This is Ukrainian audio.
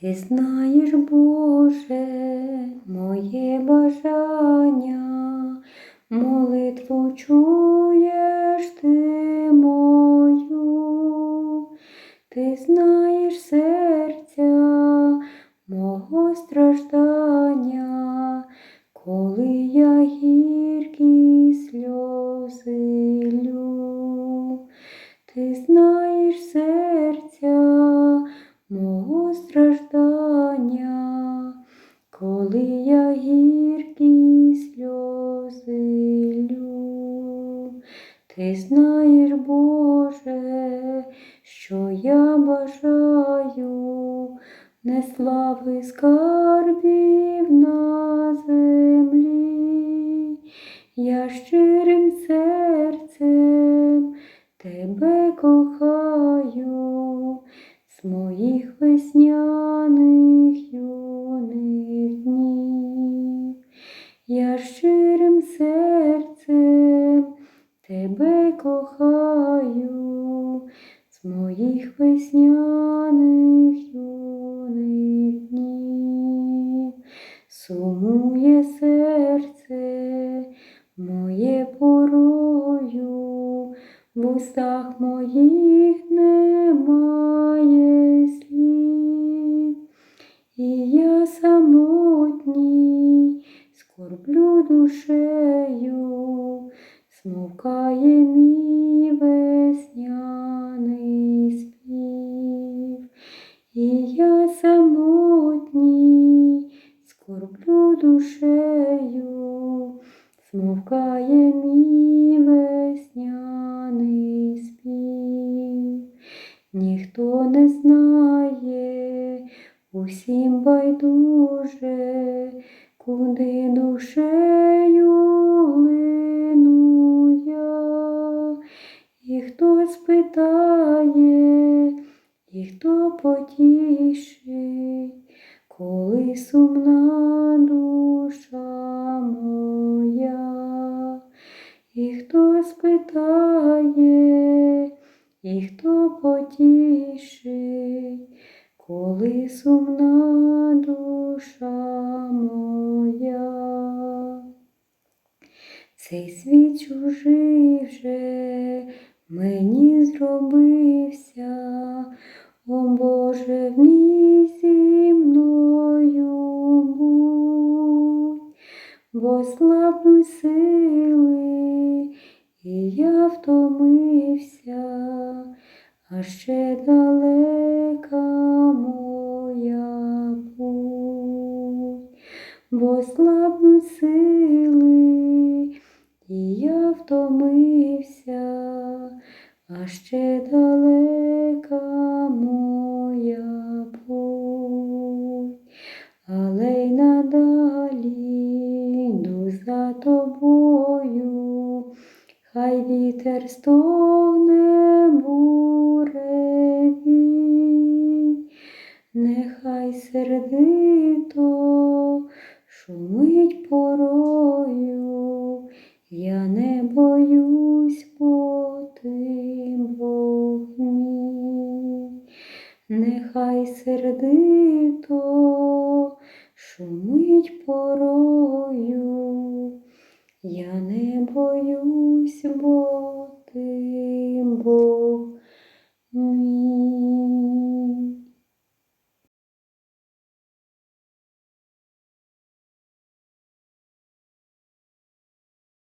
Ти знаєш, Боже, моє бажання, молитву чуєш ти мою, ти знаєш серця Ти знаєш, Боже, що я бажаю не слави скарбів на землі, я щирим серцем тебе кохаю з моїх весняних кохаю з моїх весняних юних днів. Сумує серце моє порою, в устах моїх немає слів, і я самотній скорблю смовкає і я самотній скорблю душею, смовкає мій спів. Ніхто не знає, усім байдуже, куди душею і хто спитає, і хто потішить, коли сумна душа моя, і хто спитає, і хто потішить, коли сумна душа моя. Цей світ чужий вже мені зробився, о Боже, вмій зі мною будь, бо слабнуть сили, і я втомився, а ще далека моя путь, бо слабнуть сили, і я втомився, ще далека моя путь, але й надалі йду за тобою, хай вітер стогне буревій, нехай сердито шумить порою, я не боюсь, нехай сердито шумить порою, я не боюсь, бо ти Бог